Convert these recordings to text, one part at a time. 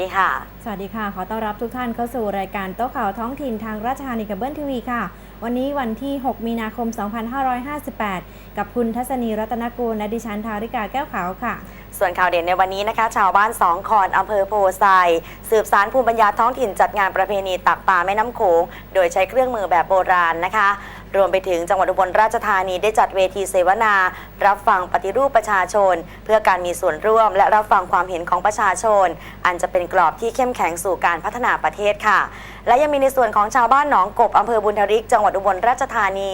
ดีค่ะ สวัสดีค่ะ ขอต้อนรับทุกท่านเข้าสู่รายการโต๊ะข่าวท้องถิ่นทางราชธานีกับเบิ้ลทีวีค่ะ วันนี้วันที่ 6 มีนาคม 2558 กับคุณทัศนีรัตนกูลและดิฉันทาริกาแก้วขาวค่ะ ส่วนข่าวเด่นในวันนี้นะคะ ชาวบ้านสองคอนอำเภอโพไซสืบสารภูมิปัญญาท้องถิ่นจัดงานประเพณีตักปลาแม่น้ำโขง โดยใช้เครื่องมือแบบโบราณนะคะ รวมไปถึงจังหวัดอุบลราชธานีได้จัดเวทีเสวนา รับฟังปฏิรูปประชาชน เพื่อการมีส่วนร่วม และรับฟังความเห็นของประชาชน อันจะเป็นกรอบที่เข้มแข็งสู่การพัฒนาประเทศค่ะ และยังมีในส่วนของชาวบ้านหนองกบอำเภอบุญทริก จังหวัดอุบลราชธานี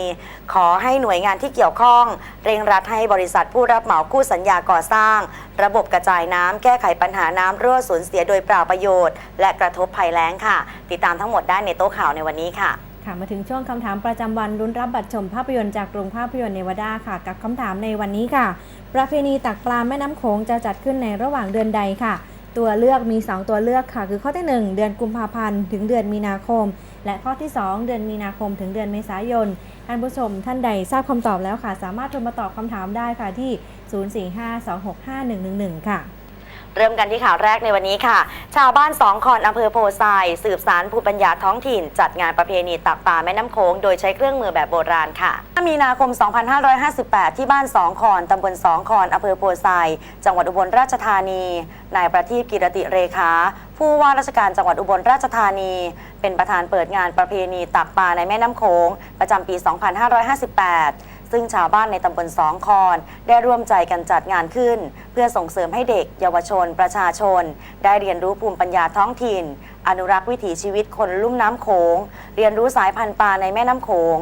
ขอให้หน่วยงานที่เกี่ยวข้อง เร่งรัดให้บริษัทผู้รับเหมาคู่สัญญาก่อสร้าง ระบบกระจายน้ำแก้ไขปัญหาน้ำรั่วสูญเสียโดยเปล่าประโยชน์ และกระทบภัยแล้งค่ะ ติดตามทั้งหมดได้ในโต๊ะข่าวในวันนี้ค่ะ ค่ะมาถึงช่วงคำถามประจำวันรุนรับบัตรชมภาพยนตร์จากโรงภาพยนตร์เนวาดาค่ะ กับคำถามในวันนี้ค่ะ ประเพณีตักปลาแม่น้ำโขงจะจัดขึ้นในระหว่างเดือนใดค่ะ ตัวเลือกมี 2 ตัวเลือกค่ะ คือข้อที่ 1 เดือนกุมภาพันธ์ถึงเดือนมีนาคม และข้อที่ 2 เดือนมีนาคมถึงเดือนเมษายน ท่านผู้ชมท่านใดทราบคำตอบแล้วค่ะ สามารถโทรมาตอบคำถามได้ค่ะที่ 0452651111ค่ะ เริ่มกันที่ข่าวแรกในวันนี้ค่ะ ชาวบ้านสองคอนอำเภอโพไซสืบสารภูมิปัญญาท้องถิ่น จัดงานประเพณีตักปลาแม่น้ำโขงโดยใช้เครื่องมือแบบโบราณค่ะมีนาคม 2558 ที่บ้านสองคอนตำบลสองคอนอำเภอโพไซจังหวัดอุบลราชธานี นายประทีปกิรติเรขา ผู้ว่าราชการจังหวัดอุบลราชธานี เป็นประธานเปิดงานประเพณีตักปลาในแม่น้ำโขงประจำปี 2558 ซึ่งชาวบ้านในตำบลสองคอน ได้ร่วมใจกันจัดงานขึ้น เพื่อส่งเสริมให้เด็ก เยาวชน ประชาชน ได้เรียนรู้ภูมิปัญญาท้องถิ่น อนุรักษ์วิถีชีวิตคนลุ่มน้ำโขง เรียนรู้สายพันธุ์ปลาในแม่น้ำโขง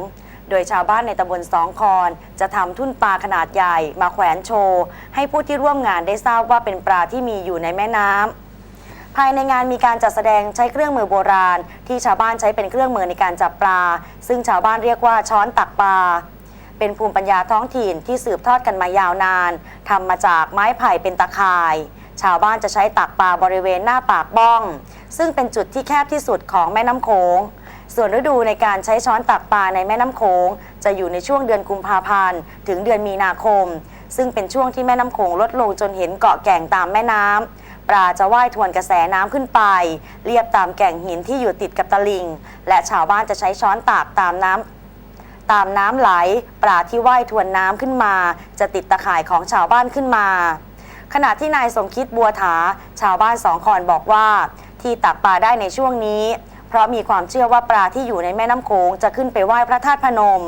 โดยชาวบ้านในตำบลสองคอน จะทำทุ่นปลาขนาดใหญ่มาแขวนโชว์ ให้ผู้ที่ร่วมงานได้ทราบว่าเป็นปลาที่มีอยู่ในแม่น้ำภายในงานมีการจัดแสดงใช้เครื่องมือโบราณ ที่ชาวบ้านใช้เป็นเครื่องมือในการจับปลา ซึ่งชาวบ้านเรียกว่าช้อนตักปลา เป็นภูมิปัญญาท้องถิ่นที่สืบทอดกันมายาวนานทำมาจากไม้ไผ่เป็นตะข่าย ชาวบ้านจะใช้ตักปลาบริเวณหน้าปากบ้อง ซึ่งเป็นจุดที่แคบที่สุดของแม่น้ำโขงส่วนฤดูในการใช้ช้อนตักปลาในแม่น้ำโขงจะอยู่ในช่วงเดือนกุมภาพันธ์ถึงเดือนมีนาคม ซึ่งเป็นช่วงที่แม่น้ำโขงลดลงจนเห็นเกาะแก่งตามแม่น้ำปลาจะว่ายทวนกระแสน้ำขึ้นไป เรียบตามแก่งหินที่อยู่ติดกับตลิ่งและชาวบ้านจะใช้ช้อนตักตามน้ำ ตามน้ำไหล ปลาที่ว่ายทวนน้ำขึ้นมา จะติดตะข่ายของชาวบ้านขึ้นมา ขณะที่นายสมคิดบัวถา ชาวบ้านสองคอนบอกว่า ที่ตักปลาได้ในช่วงนี้ เพราะมีความเชื่อว่าปลาที่อยู่ในแม่น้ำโขงจะขึ้นไปไหว้พระธาตุพนม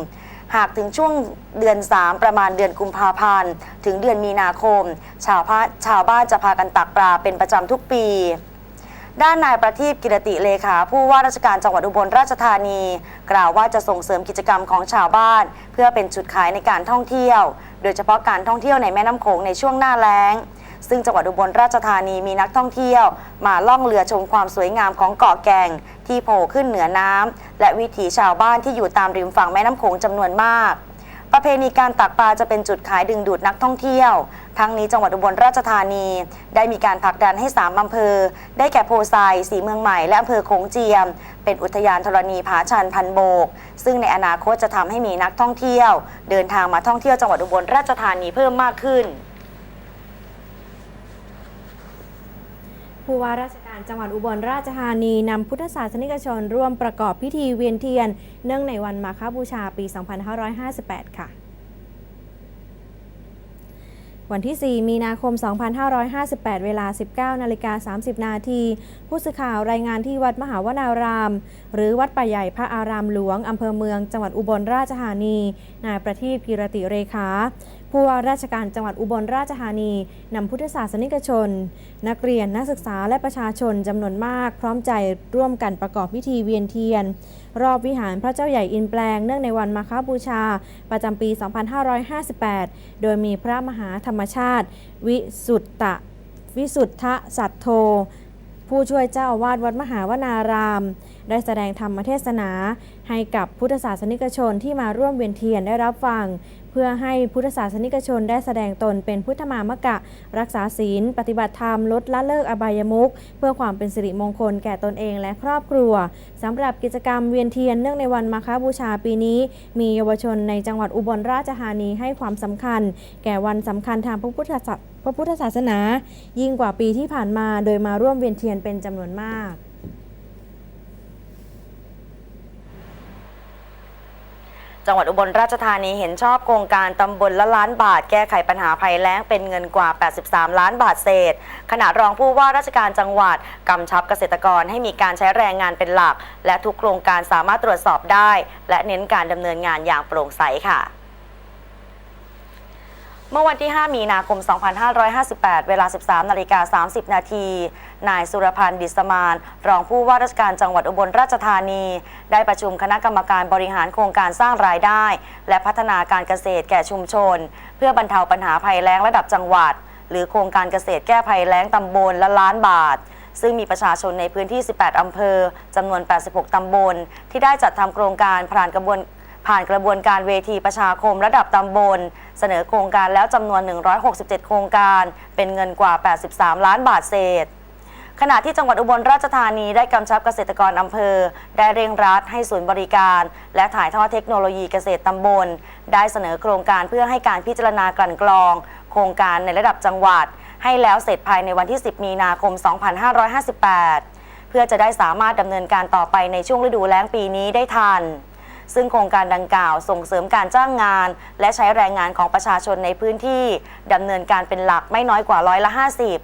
หากถึงช่วงเดือน 3 ประมาณเดือนกุมภาพันธ์ถึงเดือนมีนาคม ชาวพาชาวบ้านจะพากันตักปลาเป็นประจำทุกปี ด้านนายประทีปกิรติเลขาผู้ว่าราชการจังหวัดอุบลราชธานี กล่าวว่าจะส่งเสริมกิจกรรมของชาวบ้าน เพื่อเป็นจุดขายในการท่องเที่ยว โดยเฉพาะการท่องเที่ยวในแม่น้ำโขงในช่วงหน้าแล้ง ซึ่งจังหวัดอุบลราชธานีมีนักท่องเที่ยว มาล่องเรือชมความสวยงามของเกาะแก่ง ที่โผล่ขึ้นเหนือน้ำและวิถีชาวบ้านที่อยู่ตามริมฝั่งแม่น้ำโขงจำนวนมาก ประเพณีการตักปลาจะเป็นจุดขายดึงดูดนักท่องเที่ยว ทั้งนี้จังหวัดอุบลราชธานี ได้มีการผลักดันให้ 3 อำเภอ ได้แก่โพไซสีเมืองใหม่ และอำเภอโขงเจียม เป็นอุทยานธรณีผาชันพันโบก ซึ่งในอนาคตจะทำให้มีนักท่องเที่ยว เดินทางมาท่องเที่ยวจังหวัดอุบลราชธานีเพิ่มมากขึ้นผู้ว่าราช การจังหวัดอุบลราชธานีนำพุทธศาสนิกชนร่วมประกอบพิธีเวียนเทียน เนื่องในวันมาฆบูชาปี 2558 ค่ะ วันที่ 4 มีนาคม 2558 เวลา 19 นาฬิกา 30 นาที ผู้สื่อข่าวรายงานที่วัดมหาวนาราม หรือวัดป่าใหญ่พระอารามหลวง อำเภอเมือง จังหวัดอุบลราชธานี นายประทีปกิรติเรขา ผู้ว่าราชการจังหวัดอุบลราชธานีนำพุทธศาสนิกชน นักเรียนนักศึกษาและประชาชนจำนวนมาก พร้อมใจร่วมกันประกอบพิธีเวียนเทียน รอบวิหารพระเจ้าใหญ่อินแปลงเนื่องในวันมาฆบูชา ประจำปี 2558 โดยมีพระมหาธรรมชาติ วิสุตตะวิสุทธสัตโธผู้ช่วยเจ้าอาวาสวัดมหาวนาราม ได้แสดงธรรมเทศนา ให้กับพุทธศาสนิกชนที่มาร่วมเวียนเทียนได้รับฟัง เพื่อให้พุทธศาสนิกชนได้แสดงตนเป็นพุทธมามกะ รักษาศีล ปฏิบัติธรรมลดละเลิกอบายมุขเพื่อความเป็นสิริมงคลแก่ตนเองและครอบครัวสำหรับกิจกรรมเวียนเทียนเนื่องในวันมาฆบูชาปีนี้ มีเยาวชนในจังหวัดอุบลราชธานีให้ความสำคัญ แก่วันสำคัญทางพระพุทธศาสพระพุทธศาสนา ยิ่งกว่าปีที่ผ่านมา โดยมาร่วมเวียนเทียนเป็นจำนวนมาก จังหวัดอุบลราชธานีเห็นชอบโครงการตำบลละล้านบาท แก้ไขปัญหาภัยแล้งเป็นเงินกว่า 83 ล้านบาทเศษ ขณะรองผู้ว่าราชการจังหวัดกำชับเกษตรกรให้มีการใช้แรงงานเป็นหลัก และทุกโครงการสามารถตรวจสอบได้ และเน้นการดำเนินงานอย่างโปร่งใสค่ะ เมื่อวันที่ 5 มีนาคม 2558 เวลา 13 นาฬิกา 30 นาที นายสุรพันธ์ดิษมาน รองผู้ว่าราชการจังหวัดอุบลราชธานี ได้ประชุมคณะกรรมการบริหารโครงการสร้างรายได้ และพัฒนาการเกษตรแก่ชุมชน เพื่อบรรเทาปัญหาภัยแล้งระดับจังหวัด หรือโครงการเกษตรแก้ภัยแล้งตำบลละล้านบาทซึ่งมีประชาชนในพื้นที่ 18 อำเภอ จำนวน 86 ตำบล ที่ได้จัดทำโครงการผ่านกระบวน ผ่านกระบวนการเวทีประชาคมระดับตำบล เสนอโครงการแล้วจำนวน 167 โครงการ เป็นเงินกว่า 83 ล้านบาทเศษขณะที่จังหวัดอุบลราชธานีได้กำชับเกษตรกรอำเภอ ได้เร่งรัดให้ศูนย์บริการ และถ่ายทอดเทคโนโลยีเกษตรตำบล ได้เสนอโครงการเพื่อให้การพิจารณากลั่นกรอง โครงการในระดับจังหวัด ให้แล้วเสร็จภายในวันที่ 10 มีนาคม 2558 เพื่อจะได้สามารถดำเนินการต่อไปในช่วงฤดูแล้งปีนี้ได้ทัน ซึ่งโครงการดังกล่าวส่งเสริมการจ้างงาน และใช้แรงงานของประชาชนในพื้นที่ดำเนินการเป็นหลักไม่น้อยกว่าร้อยละ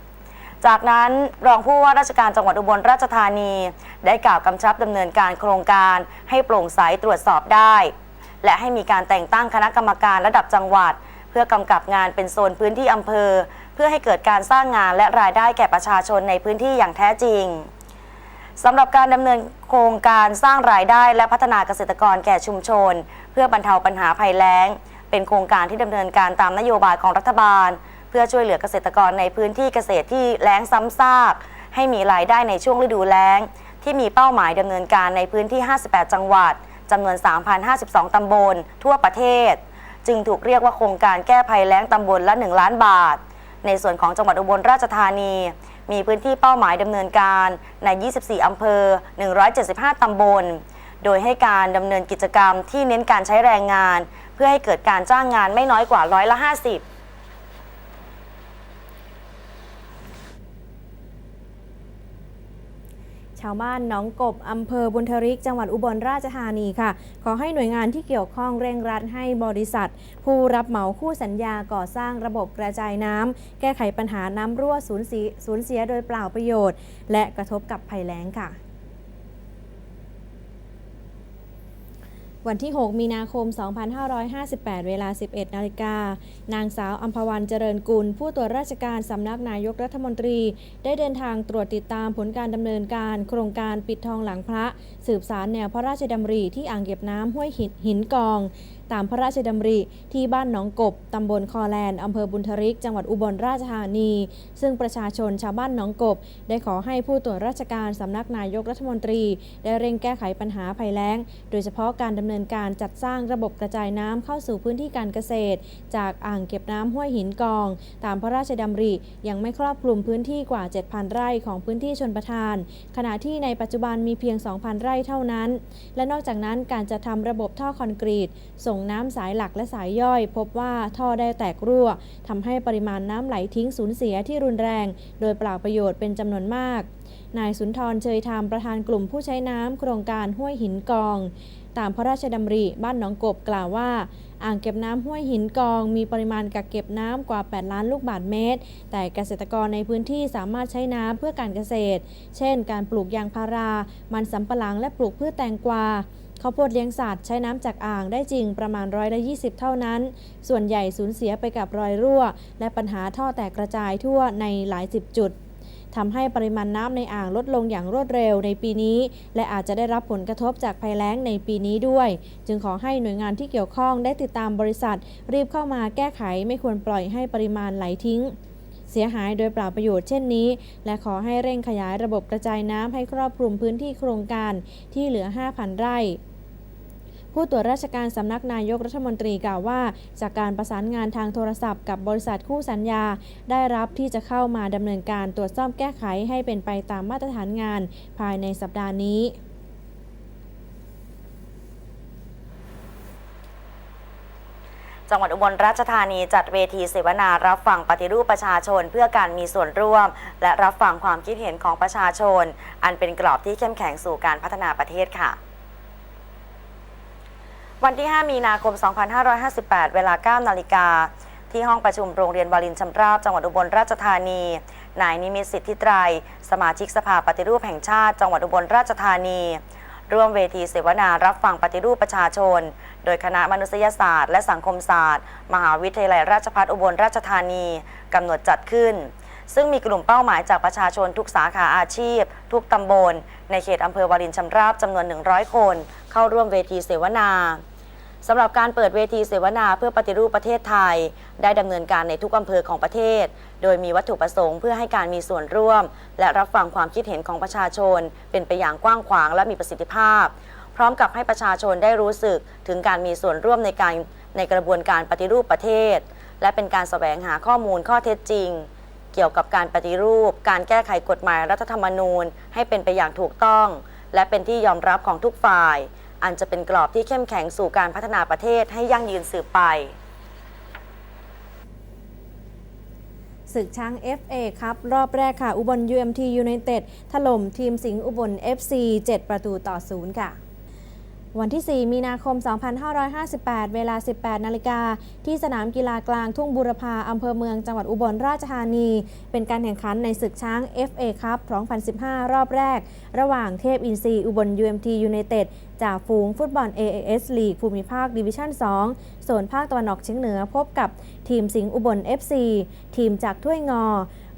50จากนั้นรองผู้ว่าราชการจังหวัดอุบลราชธานี ได้กล่าวกำชับดำเนินการโครงการให้โปร่งใสตรวจสอบได้ และให้มีการแต่งตั้งคณะกรรมการระดับจังหวัด เพื่อกำกับงานเป็นโซนพื้นที่อำเภอ เพื่อให้เกิดการสร้างงานและรายได้แก่ประชาชนในพื้นที่อย่างแท้จริง สำหรับการดำเนินโครงการสร้างรายได้ และพัฒนาเกษตรกรแก่ชุมชน เพื่อบรรเทาปัญหาภัยแล้ง เป็นโครงการที่ดำเนินการตามนโยบายของรัฐบาล เพื่อช่วยเหลือเกษตรกรในพื้นที่เกษตรที่แล้งซ้ำซาก ให้มีรายได้ในช่วงฤดูแล้ง ที่มีเป้าหมายดำเนินการในพื้นที่ 58 จังหวัดจำนวน 3,052 ตำบล ทั่วประเทศ จึงถูกเรียกว่าโครงการแก้ภัยแล้งตำบลละ 1 ล้านบาท ในส่วนของจังหวัดอุบลราชธานี มีพื้นที่เป้าหมายดำเนินการใน 24 อำเภอ 175 ตำบล โดยให้การดำเนินกิจกรรมที่เน้นการใช้แรงงาน เพื่อให้เกิดการจ้างงานไม่น้อยกว่าร้อยละ 50 ชาวบ้านน้องกบอำเภอบุญทริก จังหวัดอุบลราชธานีค่ะ ขอให้หน่วยงานที่เกี่ยวข้องเร่งรัดให้บริษัท ผู้รับเหมาคู่สัญญาก่อสร้างระบบกระจายน้ำแก้ไขปัญหาน้ำรั่วสูญเสียสูญเสียโดยเปล่าประโยชน์ และกระทบกับภัยแล้งค่ะ วันที่ 6 มีนาคม 2558 เวลา 11 นาฬิกา นางสาวอัมพวันเจริญกุล ผู้ตรวจราชการสำนักนายกรัฐมนตรี ได้เดินทางตรวจติดตามผลการดำเนินการ โครงการปิดทองหลังพระ สืบสารแนวพระราชดำริที่อ่างเก็บน้ำห้วยหินหินกอง ตามพระราชดำริ ที่บ้านหนองกบตำบลคอแลนด์อำเภอบุญทริก จังหวัดอุบลราชธานี ซึ่งประชาชนชาวบ้านหนองกบ ได้ขอให้ผู้ตรวจราชการสำนักนายกรัฐมนตรี ได้เร่งแก้ไขปัญหาภัยแล้ง โดยเฉพาะการดำเนินการจัดสร้างระบบกระจายน้ำเข้าสู่พื้นที่การเกษตร จากอ่างเก็บน้ำห้วยหินกอง ตามพระราชดำริ ยังไม่ครอบคลุมพื้นที่กว่า 7,000 ไร่ของพื้นที่ชนประทาน ขณะที่ในปัจจุบันมีเพียง 2,000 ไร่เท่านั้น และนอกจากนั้นการจะทำระบบท่อคอนกรีตส่งน้ำสายหลักและสายย่อย พบว่าท่อได้แตกรั่วทำให้ปริมาณน้ำไหลทิ้งสูญเสียที่รุนแรง โดยเปล่าประโยชน์เป็นจำนวนมาก นายสุนทรเชยธรรมประธานกลุ่มผู้ใช้น้ำโครงการห้วยหินกอง ตามพระราชดำริบ้านหนองกบกล่าวว่าอ่างเก็บน้ำห้วยหินกองมีปริมาณกักเก็บน้ำกว่า 8 ล้านลูกบาศก์เมตร แต่เกษตรกรในพื้นที่สามารถใช้น้ำเพื่อการเกษตร เช่น การปลูกยางพารา มันสำปะหลังและปลูกพืชแตงกวา ข้าวโพดเลี้ยงสัตว์ใช้น้ำจากอ่างได้จริงประมาณร้อยละ20 เท่านั้น ส่วนใหญ่สูญเสียไปกับรอยรั่ว และปัญหาท่อแตกกระจายทั่วในหลายสิบจุดทำให้ปริมาณน้ำในอ่างลดลงอย่างรวดเร็วในปีนี้ และอาจจะได้รับผลกระทบจากภัยแล้งในปีนี้ด้วย จึงขอให้หน่วยงานที่เกี่ยวข้องได้ติดตามบริษัท รีบเข้ามาแก้ไขไม่ควรปล่อยให้ปริมาณไหลทิ้ง เสียหายโดยเปล่าประโยชน์เช่นนี้ และขอให้เร่งขยายระบบกระจายน้ำให้ครอบคลุมพื้นที่โครงการที่เหลือ 5,000 ไร่ ผู้ตรวจราชการสำนักนายกรัฐมนตรีกล่าวว่า จากการประสานงานทางโทรศัพท์กับบริษัทคู่สัญญา ได้รับที่จะเข้ามาดำเนินการตรวจซ่อมแก้ไขให้เป็นไปตามมาตรฐานงาน ภายในสัปดาห์นี้จังหวัดอุบลราชธานีจัดเวทีเสวนารับฟังปฏิรูปประชาชนเพื่อการมีส่วนร่วม และรับฟังความคิดเห็นของประชาชน อันเป็นกรอบที่เข้มแข็งสู่การพัฒนาประเทศค่ะ วันที่ 5 มีนาคม 2558 เวลา 9 นาฬิกา ที่ห้องประชุมโรงเรียนวารินชำราบ จังหวัดอุบลราชธานี นายนิมิตสิทธิไตร สมาชิกสภาปฏิรูปแห่งชาติ จังหวัดอุบลราชธานี ร่วมเวทีเสวนารับฟังปฏิรูปประชาชน โดยคณะมนุษยศาสตร์และสังคมศาสตร์ มหาวิทยาลัยราชภัฏอุบลราชธานีกำหนดจัดขึ้นซึ่งมีกลุ่มเป้าหมายจากประชาชนทุกสาขาอาชีพ ทุกตำบล ในเขตอำเภอวารินชำราบจำนวน 100 คน เข้าร่วมเวทีเสวนา สำหรับการเปิดเวทีเสวนาเพื่อปฏิรูปประเทศไทย ได้ดำเนินการในทุกอำเภอของประเทศ โดยมีวัตถุประสงค์เพื่อให้การมีส่วนร่วม และรับฟังความคิดเห็นของประชาชน เป็นไปอย่างกว้างขวางและมีประสิทธิภาพ พร้อมกับให้ประชาชนได้รู้สึกถึงการมีส่วนร่วมในการในกระบวนการปฏิรูปประเทศ และเป็นการแสวงหาข้อมูลข้อเท็จจริง เกี่ยวกับการปฏิรูป การแก้ไขกฎหมายรัฐธรรมนูญ ให้เป็นไปอย่างถูกต้อง และเป็นที่ยอมรับของทุกฝ่าย อันจะเป็นกรอบที่เข้มแข็งสู่การพัฒนาประเทศให้ยั่งยืนสืบไปศึกช้าง FA ครับ รอบแรกค่ะ อุบล UMT United ถล่มทีมสิงห์อุบล FC 7 ประตูต่อ 0 ค่ะ วันที่ 4 มีนาคม 2558 เวลา 18 นาฬิกา ที่สนามกีฬากลางทุ่งบุรพาอำเภอเมืองจังหวัดอุบลราชธานี เป็นการแข่งขันในศึกช้าง FA ครับ2015 รอบแรก ระหว่างเทพอินทรีย์อุบล UMT United จากฝูงฟุตบอล AAS League ภูมิภาคดิวิชั่น2โซนภาคตะวันออกเฉียงเหนือพบกับทีมสิงห์อุบล FC ทีมจากถ้วยงอ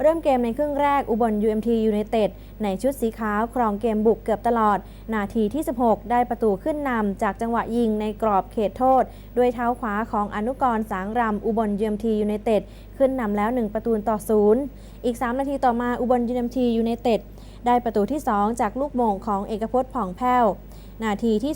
เริ่มเกมในครึ่งแรกอุบล UMT United ในชุดสีขาวครองเกมบุกเกือบตลอด นาทีที่ 16 ได้ประตูขึ้นนำจากจังหวะยิงในกรอบเขตโทษ ด้วยเท้าขวาของอนุกรณ์สางรำอุบลเยมทียูเนเต็ดขึ้นนำแล้ว 1 ประตูต่อศูนย์อีก 3 นาทีต่อมาอุบลเยมทียูเนเต็ดได้ประตูที่ 2 จากลูกโมงของเอกพจน์ผ่องแผ้วนาทีที่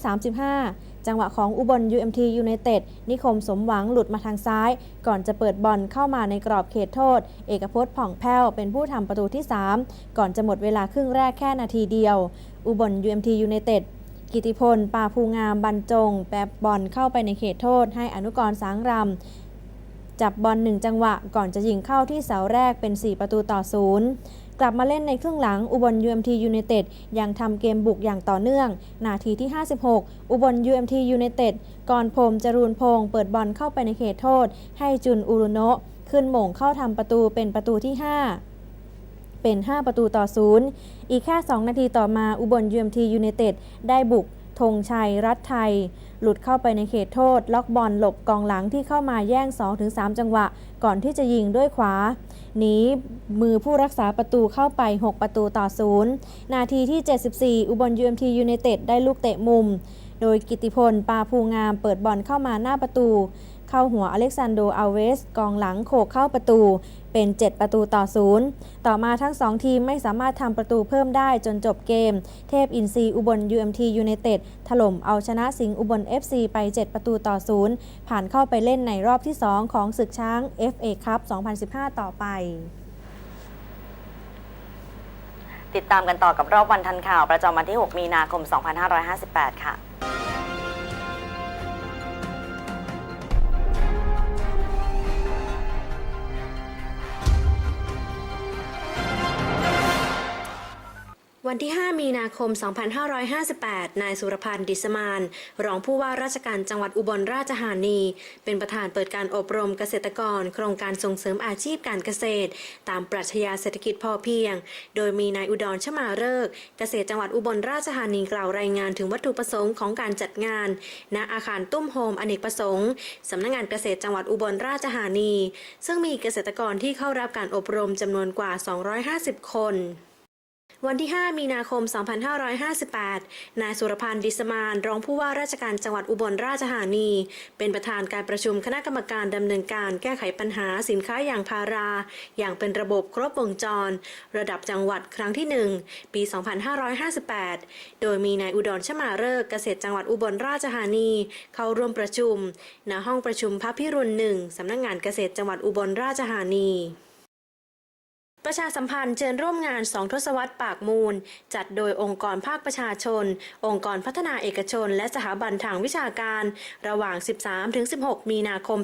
35 จังหวะของอุบล UMT United นิคมสมหวังหลุดมาทางซ้าย ก่อนจะเปิดบอลเข้ามาในกรอบเขตโทษ เอกพจน์ผ่องแผ้วเป็นผู้ทำประตูที่ 3 ก่อนจะหมดเวลาครึ่งแรกแค่นาทีเดียว อุบล UMT United กิติพล ปาภูงาม บรรจง แปบบอลเข้าไปในเขตโทษ ให้อนุกรสางรำจับบอลหนึ่งจังหวะก่อนจะยิงเข้าที่เสาแรกเป็น 4 ประตูต่อศูนย์ กลับมาเล่นในครึ่งหลังอุบล UMT United ยังทำเกมบุกอย่างต่อเนื่อง นาทีที่ 56 อุบล UMT United ก่อนพรมจรูนพงศ์เปิดบอลเข้าไปในเขตโทษ ให้จุนอุรุโนะขึ้นหม่งเข้าทำประตูเป็นประตูที่ 5เป็น 5 ประตูต่อศูนย์อีกแค่ 2 นาทีต่อมาอุบลยูเอ็มทียูเนเต็ดได้บุก ธงชัย รัฐไทย หลุดเข้าไปในเขตโทษ ล็อกบอลหลบกองหลังที่เข้ามาแย่ง 2-3 จังหวะ ก่อนที่จะยิงด้วยขวา หนีมือผู้รักษาประตูเข้าไป 6 ประตูต่อศูนย์นาทีที่ 74 อุบลยูมทยูเนเต็ดได้ลูกเตะมุม โดยกิติพล ปาภูงามเปิดบอลเข้ามาหน้าประตู เข้าหัวอเล็กซานโดอัลเวส กองหลังโขกเข้าประตู เป็น 7 ประตูต่อศูนย์ต่อมาทั้ง 2 ทีมไม่สามารถทำประตูเพิ่มได้จนจบเกม เทพอินซีอุบล UMT United ถล่มเอาชนะสิงห์อุบล FC ไป 7 ประตูต่อศูนย์ผ่านเข้าไปเล่นในรอบที่ 2 ของศึกช้าง FA Cup 2015 ต่อไปติดตามกันต่อกับรอบวันทันข่าวประจำวันที่ 6 มีนาคม 2558 ค่ะ วันที่ 5 มีนาคม 2558 นายสุรพันธ์ดิสมาน รองผู้ว่าราชการจังหวัดอุบลราชธานี เป็นประธานเปิดการอบรมเกษตรกร โครงการส่งเสริมอาชีพการเกษตร ตามปรัชญาเศรษฐกิจพอเพียง โดยมีนายอุดรชมาเริกเกษตรจังหวัดอุบลราชธานีกล่าวรายงานถึงวัตถุประสงค์ของการจัดงาน ณ อาคารตุ้มโฮมอเนกประสงค์สำนักงงานเกษตรจังหวัดอุบลราชธานี ซึ่งมีเกษตรกรที่เข้ารับการอบรมจำนวนกว่า 250 คน วันที่ 5 มีนาคม 2558 นายสุรพันธ์ดิสมาน รองผู้ว่าราชการจังหวัดอุบลราชธานี เป็นประธานการประชุมคณะกรรมการดำเนินการแก้ไขปัญหาสินค้าอย่างพารา อย่างเป็นระบบครบวงจร ระดับจังหวัดครั้งที่ 1 ปี 2558 โดยมีนายอุดรชมาเริกเกษตรจังหวัดอุบลราชธานี เข้าร่วมประชุม ณ ห้องประชุมพระพิรุณหนึ่งสำนักงานเกษตรจังหวัดอุบลราชธานี ประชาสัมพันธ์เชิญร่วมงานสองทศวรรษปากมูล จัดโดยองค์กรภาคประชาชน องค์กรพัฒนาเอกชน และสถาบันทางวิชาการ ระหว่าง 13-16 มีนาคม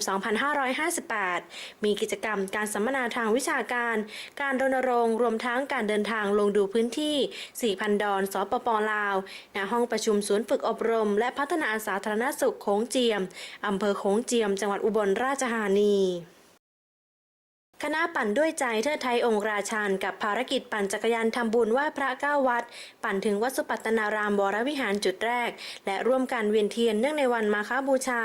2558 มีกิจกรรมการสัมมนาทางวิชาการ การรณรงค์รวมทั้งการเดินทางลงดูพื้นที่ 4,000 ดอน สปปลาว ณ ห้องประชุมศูนย์ฝึกอบรม และพัฒนาสาธารณสุขโขงเจียม อำเภอโขงเจียม จังหวัดอุบลราชธานี คณะปั่นด้วยใจเทิดไทยองค์ราชันกับภารกิจปั่นจักรยานทำบุญไหว้พระเก้าวัด ปั่นถึงวัดสุปัตนารามวรวิหารจุดแรก และร่วมกันเวียนเทียนเนื่องในวันมาฆบูชา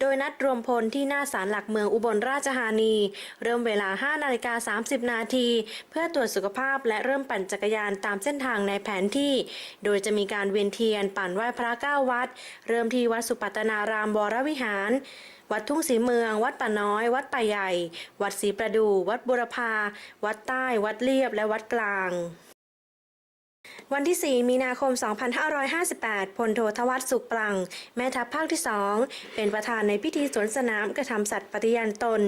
โดยนัดรวมพลที่หน้าศาลหลักเมืองอุบลราชธานี เริ่มเวลา 5 นาฬิกา 30 นาที เพื่อตรวจสุขภาพและเริ่มปั่นจักรยานตามเส้นทางในแผนที่ โดยจะมีการเวียนเทียนปั่นไหว้พระเก้าวัด เริ่มที่วัดสุปัตตนารามวรวิหาร วัดทุ่งศรีเมือง วัดป่าน้อย วัดป่าใหญ่ วัดศรีประดู วัดบุรพา วัดใต้ วัดเรียบ และวัดกลาง วันที่ 4 มีนาคม 2558 พลโททวัฒน์สุขปลัง แม่ทัพภาคที่ 2 เป็นประธานในพิธีสวนสนามกระทำสัตว์ปฏิญาณตน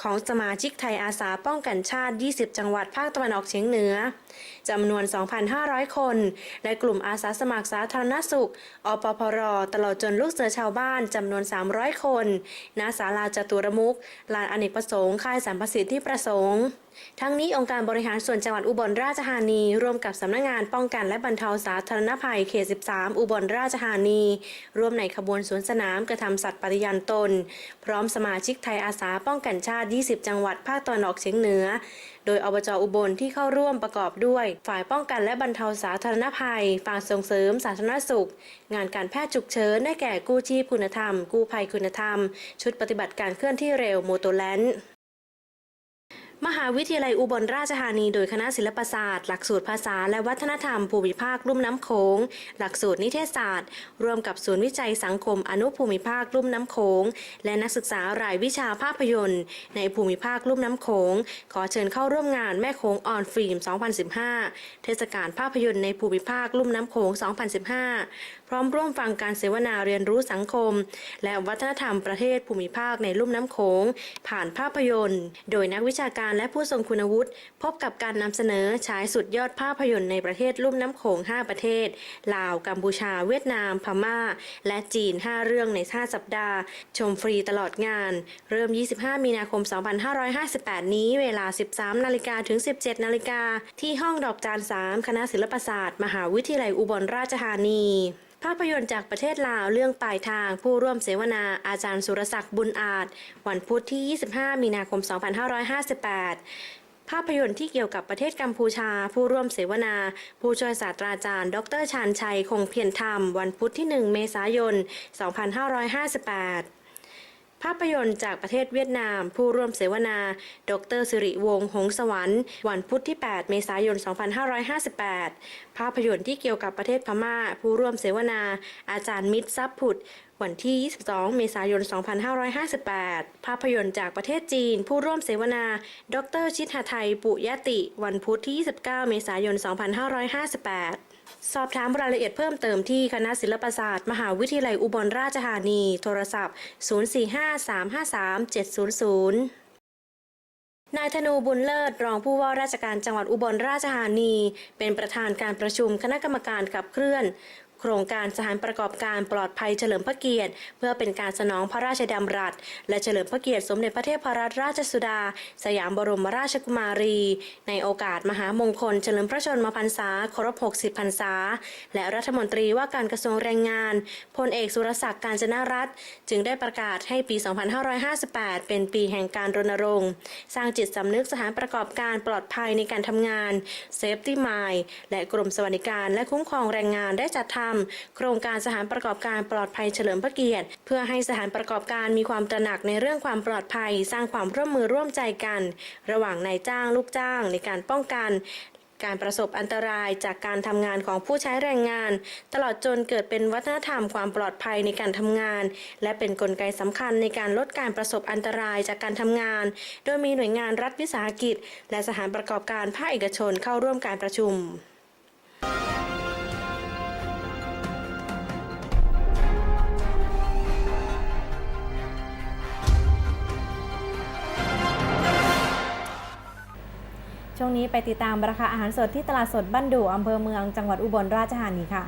ของสมาชิกไทยอาสาป้องกันชาติ 20 จังหวัดภาคตะวันออกเฉียงเหนือ จำนวน 2,500 คน และกลุ่มอาสาสมัครสาธารณสุข อปพร ตลอดจนลูกเสือชาวบ้าน จำนวน 300 คน ณ ศาลาจตุรมุขลานอเนกประสงค์ ค่ายสรรพสิทธิประสงค์ ทั้งนี้องค์การบริหารส่วนจังหวัดอุบลราชธานี ร่วมกับสำนักงานป้องกันและบรรเทาสาธารณภัยเขต 13 อุบลราชธานี ร่วมในขบวนสวนสนามกระทำสัตว์ปฏิญาณตน พร้อมสมาชิกไทยอาสาป้องกันชาติ 20 จังหวัดภาคตะวันออกเฉียงเหนือ โดยอบจอุบลที่เข้าร่วมประกอบด้วย ฝ่ายป้องกันและบรรเทาสาธารณภัย ฝ่ายส่งเสริมสาธารณสุข งานการแพทย์ฉุกเฉินได้แก่กู้ชีพคุณธรรม กู้ภัยคุณธรรม ชุดปฏิบัติการเคลื่อนที่เร็วโมโตแลนด์ มหาวิทยาลัยอุบลราชธานีโดยคณะศิลปศาสตร์ หลักสูตรภาษาและวัฒนธรรมภูมิภาคลุ่มน้ำโขง หลักสูตรนิเทศศาสตร์ ร่วมกับศูนย์วิจัยสังคมอนุภูมิภาคลุ่มน้ำโขง และนักศึกษารายวิชาภาพยนตร์ ในภูมิภาคลุ่มน้ำโขง ขอเชิญเข้าร่วมงานแม่โขงออนฟิล์ม 2015 เทศกาลภาพยนตร์ในภูมิภาคลุ่มน้ำโขง 2015พร้อมร่วมฟังการเสวนาเรียนรู้สังคม และวัฒนธรรมประเทศภูมิภาคในลุ่มน้ำโขง ผ่านภาพยนตร์ โดยนักวิชาการและผู้ทรงคุณวุฒิพบกับการนำเสนอฉายสุดยอดภาพยนตร์ในประเทศลุ่มน้ำโขง 5 ประเทศ ลาว กัมพูชา เวียดนาม พม่า และจีน 5 เรื่องใน 5 สัปดาห์ ชมฟรีตลอดงาน เริ่ม 25 มีนาคม 2558 นี้ เวลา 13 นาฬิกาถึง 17 นาฬิกา ที่ห้องดอกจาน 3 คณะศิลปศาสตร์ มหาวิทยาลัยอุบลราชธานีาพยนตร์จากประเทศลาวเรื่องปลายทางผู้ร่วมเสวนาอาจารย์สุรศักดิ์บุญอาจ วันพุธที่ 25 มีนาคม 2558 ภาพยนตร์ที่เกี่ยวกับประเทศกัมพูชา ผู้ร่วมเสวนา ผู้ช่วยศาสตราจารย์ ดรชานชัย คงเพียรธรรม วันพุธที่ 1 เมษายน 2558 ภาพยนตร์จากประเทศเวียดนาม ผู้ร่วมเสวนา ดรสิริวงศ์หงสวรรค์ วันพุธที่ 8 เมษายน 2558 ภาพยนตร์ที่เกี่ยวกับประเทศพม่า ผู้ร่วมเสวนา อาจารย์มิตรทรัพย์ผุด วันที่ 22 เมษายน 2558 ภาพยนตร์จากประเทศจีน ผู้ร่วมเสวนา ดรชิดหไทยปุยติ วันพุธที่ 29 เมษายน 2558 สอบถามรายละเอียดเพิ่มเติมที่คณะศิลปศาสตร์ มหาวิทยาลัยอุบลราชธานี โทรศัพท์ 045-353-700นายธนูบุญเลิศรองผู้ว่าราชการจังหวัดอุบลราชธานี เป็นประธานการประชุมคณะกรรมการขับเคลื่อน โครงการสถานประกอบการปลอดภัยเฉลิมพระเกียรติ เพื่อเป็นการสนองพระราชดำรัส และเฉลิมพระเกียรติสมเด็จพระเทพรัตนราชสุดา สยามบรมราชกุมารี ในโอกาสมหามงคล เฉลิมพระชนมพรรษาครบ 60 พรรษา และรัฐมนตรีว่าการกระทรวงแรงงานพลเอกสุรศักดิ์การจนรัตจึงได้ประกาศให้ปี 2558 เป็นปีแห่งการรณรงค์ สร้างจิตสำนึกสถานประกอบการปลอดภัยในการทำงาน Safety Mind และกรมสวัสดิการและคุ้มครองแรงงานได้จัดทำโครงการสถานประกอบการปลอดภัยเฉลิมพระเกียรติ เพื่อให้สถานประกอบการมีความตระหนักในเรื่องความปลอดภัย สร้างความร่วมมือร่วมใจกัน ระหว่างนายจ้างลูกจ้างในการป้องกันการประสบอันตรายจากการทำงานของผู้ใช้แรงงาน ตลอดจนเกิดเป็นวัฒนธรรมความปลอดภัยในการทำงาน และเป็นนกลไกสำคัญในการลดการประสบอันตรายจากการทำงาน โดยมีหน่วยงานรัฐวิสาหกิจ และสถานประกอบการภาคเอกชนเข้าร่วมการประชุม ช่วงนี้ไปติดตามราคาอาหารสดที่ตลาดสดบ้านดูอำเภอเมืองจังหวัดอุบลราชธานีค่ะ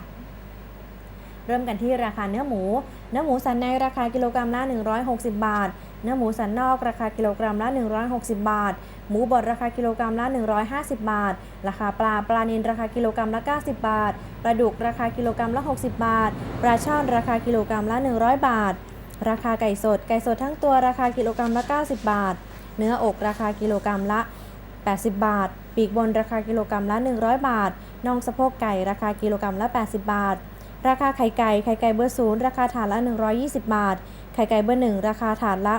เริ่มกันที่ราคาเนื้อหมู เนื้อหมูสันในราคากิโลกรัมละ 160 บาท เนื้อหมูสันนอกราคากิโลกรัมละ 160 บาท หมูบดราคากิโลกรัมละ 150 บาท ราคาปลาปลานิลราคากิโลกรัมละ 90 บาท ปลาดุกราคากิโลกรัมละ 60 บาท ปลาช่อนราคากิโลกรัมละ 100 บาท ราคาไก่สด ไก่สดทั้งตัวราคากิโลกรัมละ 90 บาท เนื้ออกราคากิโลกรัมละ 80 บาท ปีกบนราคากิโลกรัมละ 100 บาท น่องสะโพกไก่ราคากิโลกรัมละ 80 บาท ราคาไข่ไก่ ไข่ไก่เบอร์ศูนย์ราคาถาดละ 120 บาท ไข่ไก่เบอร์หนึ่งราคาถาดละ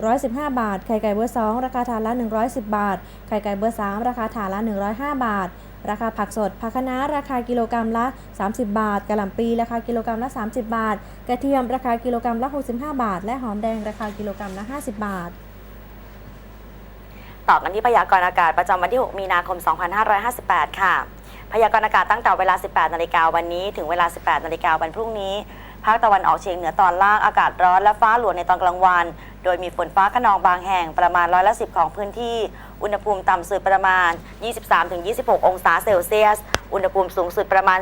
115 บาท ไข่ไก่เบอร์สองราคาถาดละ 110 บาท ไข่ไก่เบอร์สามราคาถาดละ 105 บาท ราคาผักสดผักคะน้าราคากิโลกรัมละ 30 บาทกะหล่ำปลีราคากิโลกรัมละ 30 บาท กระเทียมราคากิโลกรัมละ 65 บาท และหอมแดงราคากิโลกรัมละ 50 บาท ต่อกันที่พยากรณ์อากาศประจำวันที่ 6 มีนาคม 2558 ค่ะ พยากรณ์อากาศตั้งแต่เวลา 18 นาฬิกาวันนี้ ถึงเวลา 18 นาฬิกาวันพรุ่งนี้ ภาคตะวันออกเฉียงเหนือตอนล่างอากาศร้อนและฟ้าหลวในตอนกลางวัน โดยมีฝนฟ้าขนองบางแห่งประมาณร้อยละ10ของพื้นที่ อุณหภูมิต่ำสุดประมาณ 23-26 องศาเซลเซียส อุณหภูมิสูงสุดประมาณ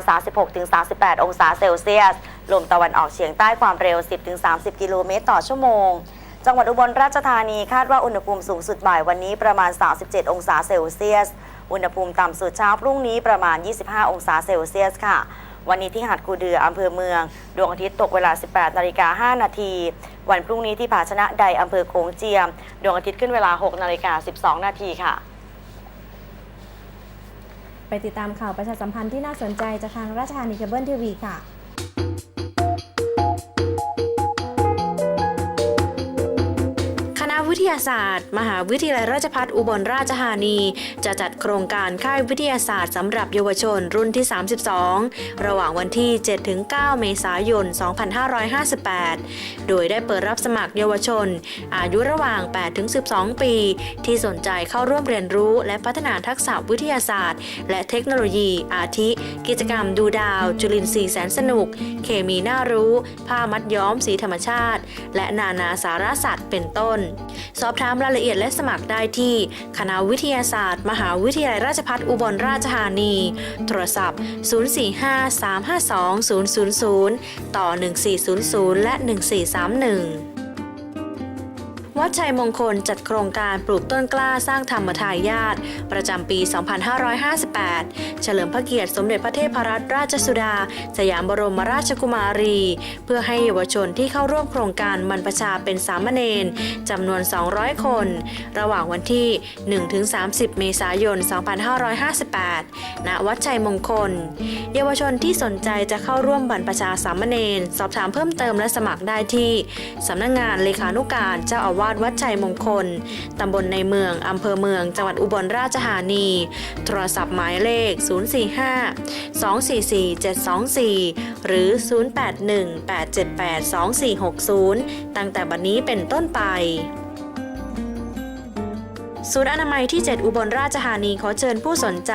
36-38 องศาเซลเซียส ลมตะวันออกเฉียงใต้ความเร็ว 10-30 กิโลเมตรต่อชั่วโมง จังหวัดอุบลราชธานีคาดว่าอุณหภูมิสูงสุดบ่ายวันนี้ประมาณ 37 องศาเซลเซียส อุณหภูมิต่ำสุดเช้าพรุ่งนี้ประมาณ 25 องศาเซลเซียสค่ะ วันนี้ที่หาดกูเดืออำเภอเมือง ดวงอาทิตย์ตกเวลา 18 นาฬิกา 5 นาที วันพรุ่งนี้ที่ภาชนะใดอำเภอโขงเจียม ดวงอาทิตย์ขึ้นเวลา 6 นาฬิกา 12 นาทีค่ะ ไปติดตามข่าวประชาสัมพันธ์ที่น่าสนใจจากทางราชธานีเคเบิลทีวีค่ะ วิทยาศาสตร์ มหาวิทยาลัยราชภัฏอุบลราชธานี จะจัดโครงการค่ายวิทยาศาสตร์สำหรับเยาวชนรุ่นที่ 32 ระหว่างวันที่ 7-9 เมษายน 2558 โดยได้เปิดรับสมัครเยาวชน อายุระหว่าง 8-12 ปี ที่สนใจเข้าร่วมเรียนรู้ และพัฒนาทักษะวิทยาศาสตร์ และเทคโนโลยี อาทิ กิจกรรมดูดาว จุลินทรีย์แสนสนุก เคมีน่ารู้ ผ้ามัดย้อมสีธรรมชาติ และนานาสารสัตว์เป็นต้นสอบถามรายละเอียดและสมัครได้ที่ คณะวิทยาศาสตร์ มหาวิทยาลัยราชภัฏอุบลราชธานี โทรศัพท์ 045-352-000 ต่อ 1400 และ 1431 วัดชัยมงคลจัดโครงการปลูกต้นกล้าสร้างธรรมทายาทประจำปี 2558 เฉลิมพระเกียรติสมเด็จพระเทพรัตนราชสุดา สยามบรมราชกุมารี เพื่อให้เยาวชนที่เข้าร่วมโครงการบรรพชาเป็นสามเณรจำนวน 200 คน ระหว่างวันที่ 1-30 เมษายน 2558 ณ วัดชัยมงคล เยาวชนที่สนใจจะเข้าร่วมบรรพชาสามเณรสอบถามเพิ่มเติมและสมัครได้ที่สำนักงานเลขานุการเจ้าอาวาสวัดชัยมงคล ตำบลในเมือง อำเภอเมือง จังหวัดอุบลราชธานี โทรศัพท์หมายเลข 045 244 724 หรือ 081 878 2460 ตั้งแต่บัดนนี้เป็นต้นไป ศูนย์อนามัยที่ 7 อุบลราชธานีขอเชิญผู้สนใจ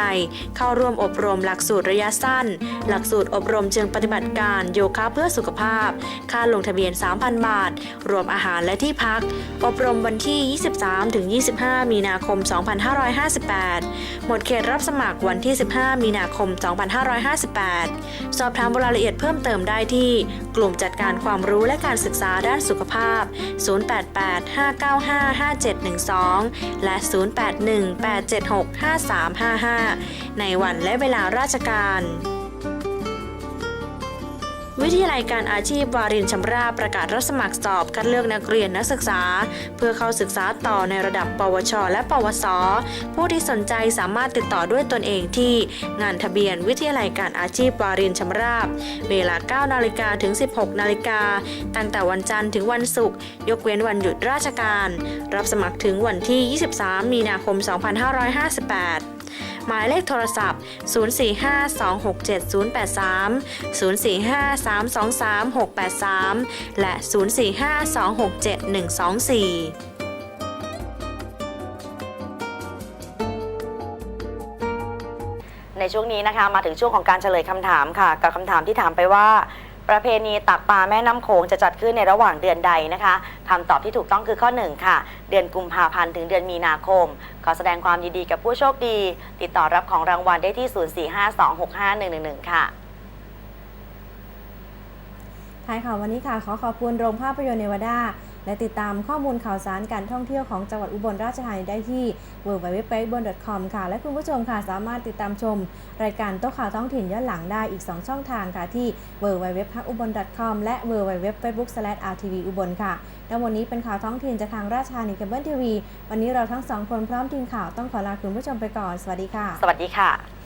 เข้าร่วมอบรมหลักสูตรระยะสั้น หลักสูตรอบรมเชิงปฏิบัติการโยคะเพื่อสุขภาพ ค่าลงทะเบียน 3,000 บาท รวมอาหารและที่พัก อบรมวันที่ 23-25 มีนาคม 2558 หมดเขตรับสมัครวันที่ 15 มีนาคม 2558 สอบถามรายละเอียดเพิ่มเติมได้ที่ กลุ่มจัดการความรู้และการศึกษาด้านสุขภาพ 088-595-5712 และ0818765355 ในวันและเวลาราชการ วิทยาลัยการอาชีพวารินชำราบประกาศรับสมัครสอบคัดเลือกนักเรียนนักศึกษา เพื่อเข้าศึกษาต่อในระดับ ปวช และปวส ผู้ที่สนใจสามารถติดต่อด้วยตนเองที่งานทะเบียนวิทยาลัยการอาชีพวารินชำราบ เวลา 9 นาฬิกาถึง 16 นาฬิกาตั้งแต่วันจันทร์ถึงวันศุกร์ยกเว้นวันหยุดราชการ รับสมัครถึงวันที่ 23 มีนาคม 2558 หมายเลขโทรศัพท์ 045-267-083 045-323-683 และ 045-267-124ในช่วงนี้นะคะมาถึงช่วงของการเฉลยคำถามค่ะ กับคำถามที่ถามไปว่า ประเพณีตักปลาแม่น้ำโขงจะจัดขึ้นในระหว่างเดือนใดนะคะคำตอบที่ถูกต้องคือข้อ 1 ค่ะ เดือนกุมภาพันธ์ถึงเดือนมีนาคม ขอแสดงความยินดีกับผู้โชคดี ติดต่อรับของรางวัลได้ที่ 0452651111 ค่ะท้ายข่าววันนี้ค่ะขอขอบคุณโรงภาพยนตร์เนวาดา และติดตามข้อมูลข่าวสารการท่องเที่ยวของจังหวัดอุบลราชธานีได้ที่ w w w u b o n c o m ค่ะ และคุณผู้ชมค่ะสามารถติดตามชม รายการโต๊ะข่าวท้องถิ่นย้อนหลังได้อีก 2 ช่องทางค่ะที่ w w w u b o n c o m และ w w w f a c e b o o k r t v อุบลค่ะและวันนี้เป็นข่าวท้องถิ่นจากทางราชธานีเคเบิลทีวี วันนี้เราทั้งสองคนพร้อมทีมข่าวต้องขอลาคุณผู้ชมไปก่อน สวัสดีค่ะ สวัสดีค่ะ